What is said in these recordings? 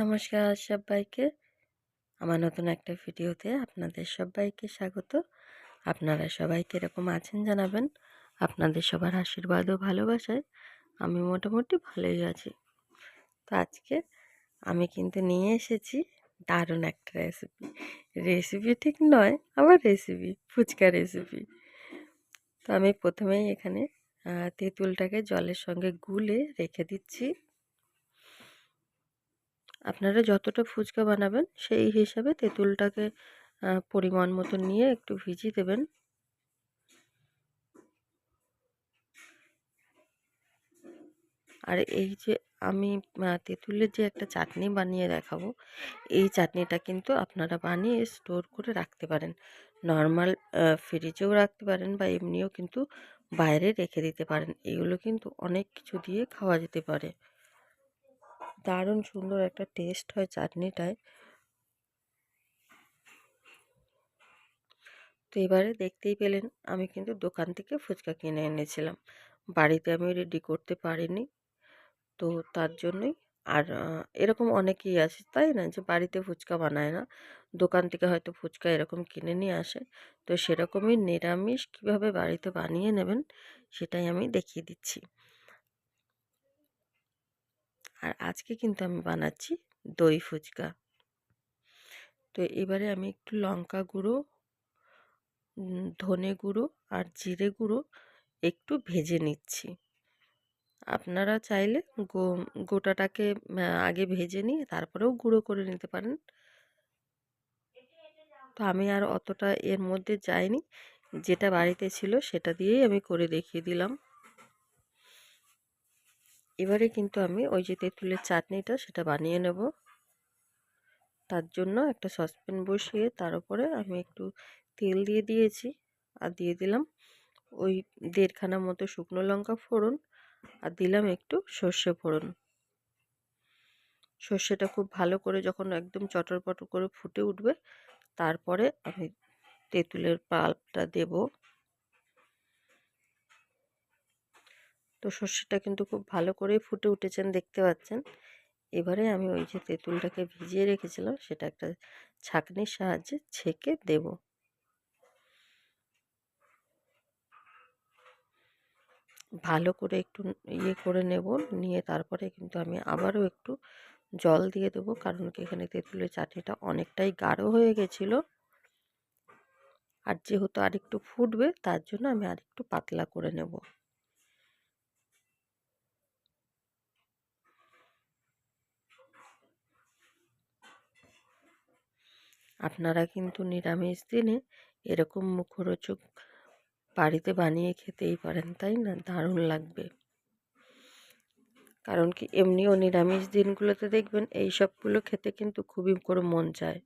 নমস্কার সবাইকে। আমার নতুন একটা ভিডিওতে আপনাদের সবাইকে স্বাগত। আপনারা সবাই কীরকম আছেন জানাবেন? আপনাদের সবার আশীর্বাদ ও ভালোবাসায় আমি মোটামুটি ভালোই আছি। তো আজকে আমি কিন্তু নিয়ে এসেছি দারুণ একটা রেসিপি রেসিপি ঠিক নয় আমার রেসিপি ফুচকা রেসিপি তো আমি প্রথমেই এখানে তেঁতুলটাকে জলের সঙ্গে গুলে রেখে দিচ্ছি। আপনারা যতটা ফুচকা বানাবেন, সেই হিসাবে তেঁতুলটাকে পরিমাণ মতো নিয়ে একটু ভিজিয়ে দেবেন। আর এই যে আমি তেঁতুলের যে একটা চাটনি বানিয়ে দেখাবো, এই চাটনিটা কিন্তু আপনারা বানিয়ে স্টোর করে রাখতে পারেন। নর্মাল ফ্রিজেও রাখতে পারেন বা এমনিও কিন্তু বাইরে রেখে দিতে পারেন। এগুলো কিন্তু অনেক কিছু দিয়ে খাওয়া যেতে পারে। দারুণ সুন্দর একটা টেস্ট হয় চাটনিটায়। তো এবারে দেখতেই পেলেন, আমি কিন্তু দোকান থেকে ফুচকা কিনে এনেছিলাম। বাড়িতে আমি রেডি করতে পারিনি। তো তার জন্যই আর এরকম অনেকেই আছে, তাই না? যে বাড়িতে ফুচকা বানায় না। দোকান থেকে হয়তো ফুচকা এরকম কিনে নিয়ে আসে। তো সেরকমই নিরামিষ কীভাবে বাড়িতে বানিয়ে নেবেন, সেটাই আমি দেখিয়ে দিচ্ছি। আর আজকে কিন্তু আমি বানাচ্ছি দই ফুচকা। তো এবারে আমি একটু লঙ্কা গুঁড়ো ধনে গুঁড়ো আর জিরে গুঁড়ো একটু ভেজে নিচ্ছি। আপনারা চাইলে গো, গোটাটাকে আগে ভেজে নিয়ে তারপরেও গুঁড়ো করে নিতে পারেন। তো আমি আর অতটা এর মধ্যে যাইনি, যেটা বাড়িতে ছিল সেটা দিয়েই আমি করে দেখিয়ে দিলাম। এবারে কিন্তু আমি ওই যে তেঁতুলের চাটনিটা সেটা বানিয়ে নেব। তার জন্য একটা সসপ্যান বসিয়ে তার উপরে আমি একটু তেল দিয়ে দিয়েছি আর দিয়ে দিলাম ওই দেড়খানা মতো শুকনো লঙ্কা ফোড়ন আর দিলাম একটু সর্ষে ফোড়ন। সর্ষেটা খুব ভালো করে যখন একদম চটর পটর করে ফুটে উঠবে, তারপরে আমি তেঁতুলের পাল্পটা দেব। তো সর্ষেটা কিন্তু খুব ভালো করেই ফুটে উঠেছেন, দেখতে পাচ্ছেন। এবারে আমি ওই যে তেঁতুলটাকে ভিজিয়ে রেখেছিলাম, সেটা একটা ছাঁকনির সাহায্যে ছেঁকে দেব। ভালো করে একটু ইয়ে করে নেব, নিয়ে তারপরে কিন্তু আমি আবারও একটু জল দিয়ে দেবো, কারণ কি এখানে তেঁতুলের চাটনিটা অনেকটাই গাঢ় হয়ে গেছিল। আর যেহেতু আরেকটু ফুটবে, তার জন্য আমি আরেকটু পাতলা করে নেব। আপনারা কিন্তু নিরামিষ দিনে এরকম মুখরোচক বাড়িতে বানিয়ে খেতেই পারেন, তাই না? দারুণ লাগবে। কারণ কি, এমনিও নিরামিষ দিনগুলোতে দেখবেন এই সবগুলো খেতে কিন্তু খুবই করে মন চায়।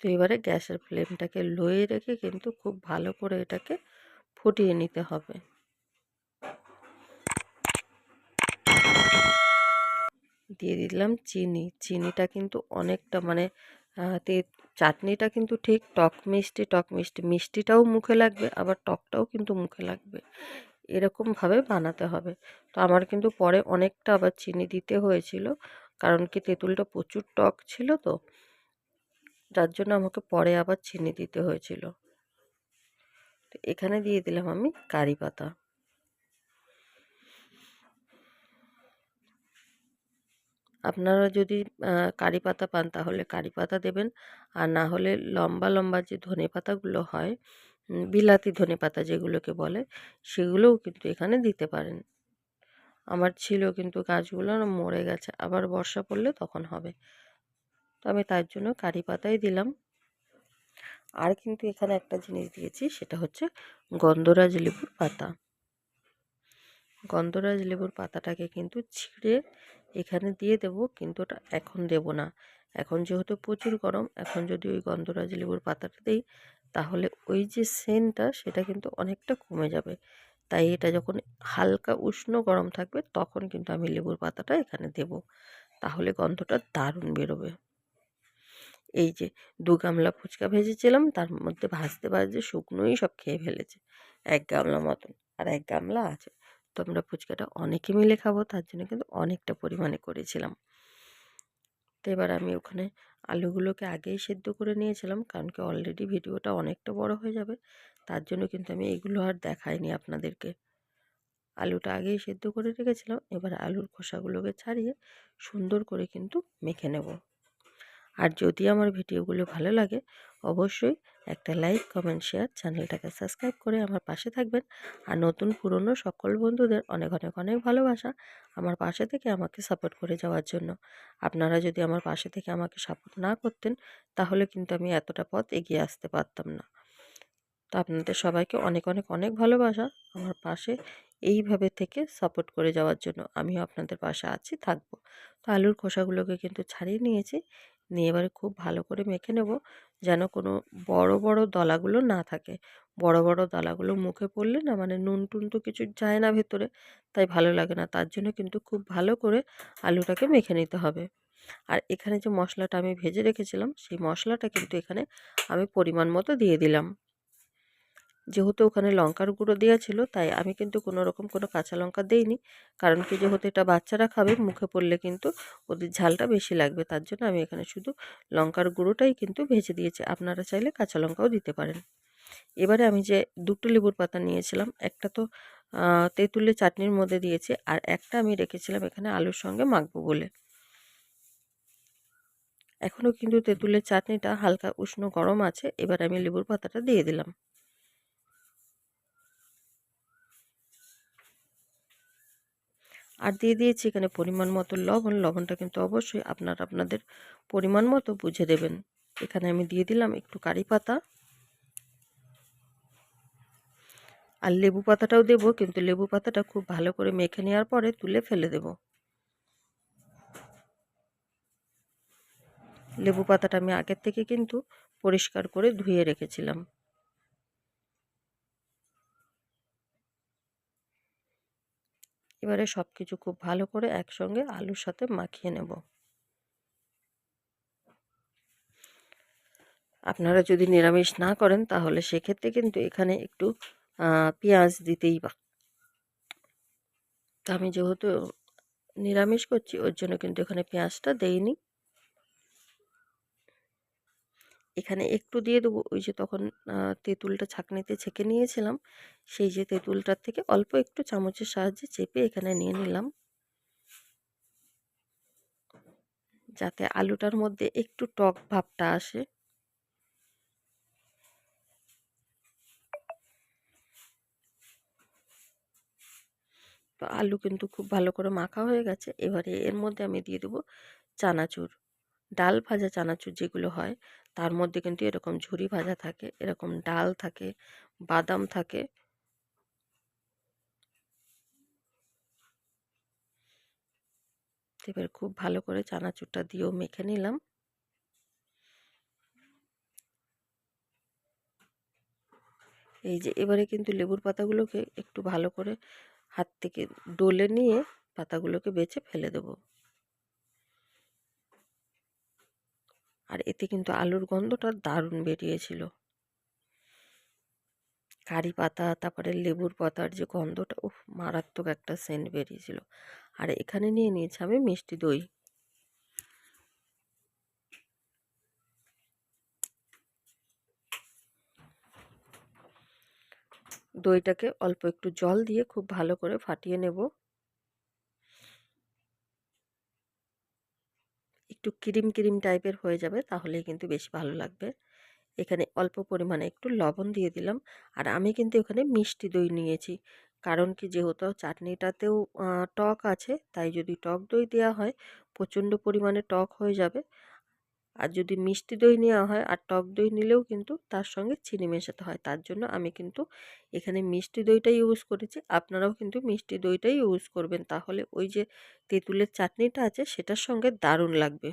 তো এবারে গ্যাসের ফ্লেমটাকে লোয়ে রেখে কিন্তু খুব ভালো করে এটাকে ফুটিয়ে নিতে হবে। দিয়ে দিলাম চিনি। চিনিটা কিন্তু অনেকটা মানে চাটনিটা কিন্তু ঠিক টক মিষ্টি টক মিষ্টি, মিষ্টিটাও মুখে লাগবে, আবার টকটাও কিন্তু মুখে লাগবে। এরকমভাবে বানাতে হবে। তো আমার কিন্তু পরে অনেকটা আবার চিনি দিতে হয়েছিল, কারণ কি তেঁতুলটা প্রচুর টক ছিল তো, যার জন্য আমাকে পরে আবার চিনি দিতে হয়েছিল। তো এখানে দিয়ে দিলাম আমি কারি পাতা। আপনারা যদি কারি পাতা পান তাহলে কারি পাতা দেবেন, আর না হলে লম্বা লম্বা যে ধনে পাতাগুলো হয় বিলাতি ধনে পাতা যেগুলোকে বলে, সেগুলোও কিন্তু এখানে দিতে পারেন। আমার ছিল কিন্তু গাছগুলো মরে গেছে, আবার বর্ষা পড়লে তখন হবে। তো আমি তার জন্য কারি পাতাই দিলাম। আর কিন্তু এখানে একটা জিনিস দিয়েছি, সেটা হচ্ছে গন্ধরাজ লেবুর পাতা। গন্ধরাজ লেবুর পাতাটাকে কিন্তু ছিঁড়ে এখানে দিয়ে দেব, কিন্তু ওটা এখন দেব না। এখন যেহেতু প্রচুর গরম, এখন যদি ওই গন্ধরাজ লেবুর পাতাটা দিই, তাহলে ওই যে সেন্টটা, সেটা কিন্তু অনেকটা কমে যাবে। তাই এটা যখন হালকা উষ্ণ গরম থাকবে, তখন কিন্তু আমি লেবুর পাতাটা এখানে দেব। তাহলে গন্ধটা দারুণ বেরোবে। এই যে দু গামলা ফুচকা ভেজেছিলাম, তার মধ্যে ভাজতে ভাজতে শুকনোই সব খেয়ে ফেলেছে। এক গামলা মতন। আর এক গামলা আছে। তো আমরা ফুচকাটা অনেকে মিলে খাব, তার জন্য কিন্তু অনেকটা পরিমাণে করেছিলাম। তো এবার আমি ওখানে আলুগুলোকে আগেই সেদ্ধ করে নিয়েছিলাম, কারণ কি অলরেডি ভিডিওটা অনেকটা বড় হয়ে যাবে। তার জন্য কিন্তু আমি এগুলো আর দেখাইনি আপনাদেরকে। আলুটা আগেই সেদ্ধ করে রেখেছিলাম। এবার আলুর খোসাগুলোকে ছাড়িয়ে সুন্দর করে কিন্তু মেখে নেব। আর যদি আমার ভিডিওগুলো ভালো লাগে, অবশ্যই একটা লাইক, কমেন্ট, শেয়ার চ্যানেলটাকে সাবস্ক্রাইব করে আমার পাশে থাকবেন। আর নতুন পুরনো সকল বন্ধুদের অনেক অনেক অনেক ভালোবাসা আমার পাশে থেকে আমাকে সাপোর্ট করে যাওয়ার জন্য। আপনারা যদি আমার পাশে থেকে আমাকে সাপোর্ট না করতেন, তাহলে কিন্তু আমি এতটা পথ এগিয়ে আসতে পারতাম না। তো আপনাদের সবাইকে অনেক অনেক অনেক ভালোবাসা আমার পাশে এইভাবে থেকে সাপোর্ট করে যাওয়ার জন্য। আমিও আপনাদের পাশে আছি, থাকব। তো আলুর খোসাগুলোকে কিন্তু ছাড়িয়ে নিয়েছি। নিয়ে এবারে খুব ভালো করে মেখে নেব, যেন কোনো বড় বড় দলাগুলো না থাকে। বড় বড় দলাগুলো মুখে পড়লে না মানে নুন, টুন তো কিছু যায় না ভেতরে, তাই ভালো লাগে না। তার জন্য কিন্তু খুব ভালো করে আলুটাকে মেখে নিতে হবে। আর এখানে যে মশলাটা আমি ভেজে রেখেছিলাম, সেই মশলাটা কিন্তু এখানে আমি পরিমাণ মতো দিয়ে দিলাম। যেহেতু ওখানে লঙ্কার গুঁড়ো দেওয়া ছিল, তাই আমি কিন্তু কোনো রকম কোনো কাঁচা লঙ্কা দেইনি। কারণ কি যেহেতু এটা বাচ্চারা খাবে, মুখে পড়লে কিন্তু ওদের ঝালটা বেশি লাগবে। তার জন্য আমি এখানে শুধু লঙ্কার গুঁড়োটাই কিন্তু ভেজে দিয়েছি। আপনারা চাইলে কাঁচা লঙ্কাও দিতে পারেন। এবারে আমি যে দুটো লেবুর পাতা নিয়েছিলাম, একটা তো তেঁতুলের চাটনির মধ্যে দিয়েছি আর একটা আমি রেখেছিলাম এখানে আলুর সঙ্গে মাখবো বলে। এখনও কিন্তু তেঁতুলের চাটনিটা হালকা উষ্ণ গরম আছে। এবার আমি লেবুর পাতাটা দিয়ে দিলাম। আর দিয়ে দিয়েছি এখানে পরিমাণ মতো লবণ। লবণটা কিন্তু অবশ্যই আপনার আপনাদের পরিমাণ মতো বুঝে দেবেন। এখানে আমি দিয়ে দিলাম একটু কারি পাতা। আর লেবু পাতাটাও দেব, কিন্তু লেবু পাতাটা খুব ভালো করে মেখে নেওয়ার পরে তুলে ফেলে দেব। লেবু পাতাটা আমি আগের থেকে কিন্তু পরিষ্কার করে ধুয়ে রেখেছিলাম। এবারে সব কিছু খুব ভালো করে একসঙ্গে আলুর সাথে মাখিয়ে নেব। আপনারা যদি নিরামিষ না করেন তাহলে সেক্ষেত্রে কিন্তু এখানে একটু পেঁয়াজ দিতেই বা। আমি যেহেতু নিরামিষ করছি, ওর জন্য কিন্তু এখানে পেঁয়াজটা দেইনি। এখানে একটু দিয়ে দেবো। ওই যে তখন তেঁতুলটা ছাঁকনিতে ছেঁকে নিয়েছিলাম। সেই যে তেঁতুলটার থেকে অল্প একটু চামচের সাহায্যে চেপে এখানে নিয়ে নিলাম। যাতে আলুটার মধ্যে একটু টক ভাবটা আসে। তো আলু কিন্তু খুব ভালো করে মাখা হয়ে গেছে। এবারে এর মধ্যে আমি দিয়ে দেবো চানাচুর। ডাল ভাজা চানাচুর যেগুলো হয়, তার মধ্যে কিন্তু এরকম ঝুরি ভাজা থাকে, এরকম ডাল থাকে, বাদাম থাকে। এবার খুব ভালো করে চানাচুরটা দিয়েও মেখে নিলাম। এই যে এবারে কিন্তু লেবুর পাতাগুলোকে একটু ভালো করে হাত থেকে ডলে নিয়ে পাতাগুলোকে বেছে ফেলে দেবো। আর এতে কিন্তু আলুর গন্ধটা দারুণ বেরিয়েছিল। কারি পাতা, তারপরে লেবুর পাতার যে গন্ধটা, উফ, মারাত্মক একটা সেন্ট বেরিয়েছিল। আর এখানে নিয়ে নিয়েছি আমি মিষ্টি দই। দইটাকে অল্প একটু জল দিয়ে খুব ভালো করে ফাটিয়ে নেব। একটু ক্রিম ক্রিম টাইপের হয়ে যাবে, তাহলেই কিন্তু বেশ ভালো লাগবে। এখানে অল্প পরিমাণে একটু লবণ দিয়ে দিলাম। আর আমি কিন্তু এখানে মিষ্টি দই নিয়েছি। কারণ কি যেহেতু চাটনিটাতেও টক আছে, তাই যদি টক দই দেওয়া হয়, প্রচণ্ড পরিমাণে টক হয়ে যাবে। আর যদি মিষ্টি দই নেওয়া হয় আর টক দই নিলেও কিন্তু তার সঙ্গে চিনি মেশাতে হয়। তার জন্য আমি কিন্তু এখানে মিষ্টি দইটাই ইউজ করেছি। আপনারাও কিন্তু মিষ্টি দইটাই ইউজ করবেন। তাহলে ওই যে তেঁতুলের চাটনিটা আছে সেটার সঙ্গে দারুণ লাগবে।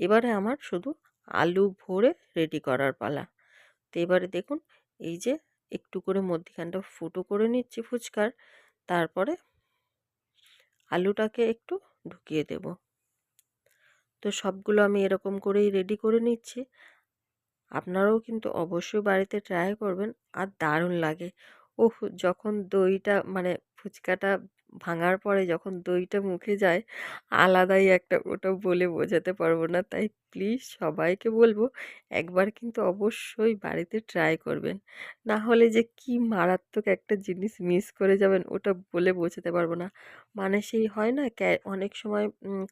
এবারে আমার শুধু আলু ভরে রেডি করার পালা। তো এবারে দেখুন, এই যে একটু করে মধ্যিখানটা ফুটো করে নিচ্ছি ফুচকার। তারপরে আলুটাকে একটু ঢুকিয়ে দেব। তো সবগুলো আমি এরকম করেই রেডি করে নিচ্ছি। আপনারাও কিন্তু অবশ্যই বাড়িতে ট্রাই করবেন আর দারুণ লাগে। ওহ, যখন দইটা মানে ফুচকাটা ভাঙার পরে যখন দইটা মুখে যায়, আলাদাই একটা ওটা বলে বোঝাতে পারব না। তাই প্লিজ সবাইকে বলব, একবার কিন্তু অবশ্যই বাড়িতে ট্রাই করবেন। না হলে যে কি মারাত্মক একটা জিনিস মিস করে যাবেন, ওটা বলে বোঝাতে পারব না। মানে সেই হয় না অনেক সময়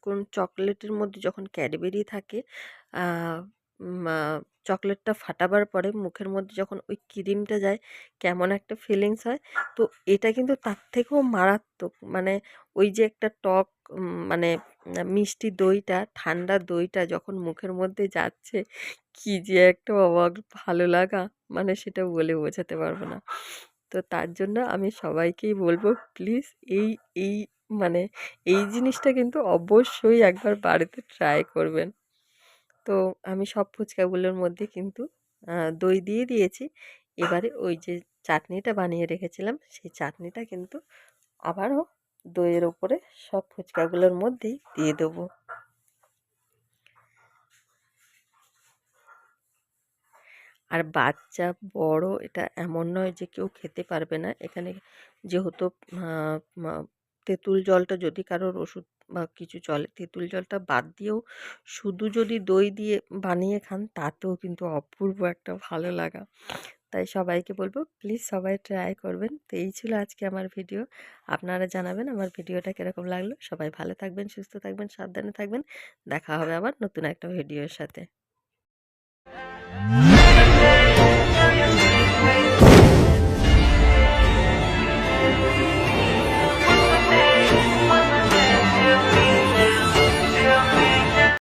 কোন চকলেটের মধ্যে যখন ক্যাডবেরি থাকে চকলেটটা ফাটাবার পরে মুখের মধ্যে যখন ওই ক্রিমটা যায়, কেমন একটা ফিলিংস হয়। তো এটা কিন্তু তার থেকেও মারাত্মক। মানে ওই যে একটা টক মানে মিষ্টি দইটা, ঠান্ডা দইটা যখন মুখের মধ্যে যাচ্ছে, কি যে একটা অবাক, ভালো লাগা। মানে সেটা বলে বোঝাতে পারব না। তো তার জন্য আমি সবাইকেই বলব, প্লিজ এই এই মানে এই জিনিসটা কিন্তু অবশ্যই একবার বাড়িতে ট্রাই করবেন। তো আমি সব ফুচকাগুলোর মধ্যে কিন্তু দই দিয়ে দিয়েছি। এবারে ওই যে চাটনিটা বানিয়ে রেখেছিলাম, সেই চাটনিটা কিন্তু আবারও দইয়ের ওপরে সব ফুচকাগুলোর মধ্যেই দিয়ে দেবো। আর বাচ্চা, বড় এটা এমন নয় যে কেউ খেতে পারবে না। এখানে যেহেতু তেঁতুল জলটা যদি কারোর ওষুধ বা কিছু জলে, তেঁতুল জলটা বাদ দিয়েও শুধু যদি দই দিয়ে বানিয়ে খান, তাতেও কিন্তু অপূর্ব একটা ভালো লাগা। তাই সবাইকে বলব প্লিজ সবাই ট্রাই করবেন। তো এই ছিল আজকে আমার ভিডিও আপনারা জানাবেন আমার ভিডিওটা কীরকম লাগল। সবাই ভালো থাকবেন, সুস্থ থাকবেন, সাবধানে থাকবেন। দেখা হবে আবার নতুন একটা ভিডিওর সাথে।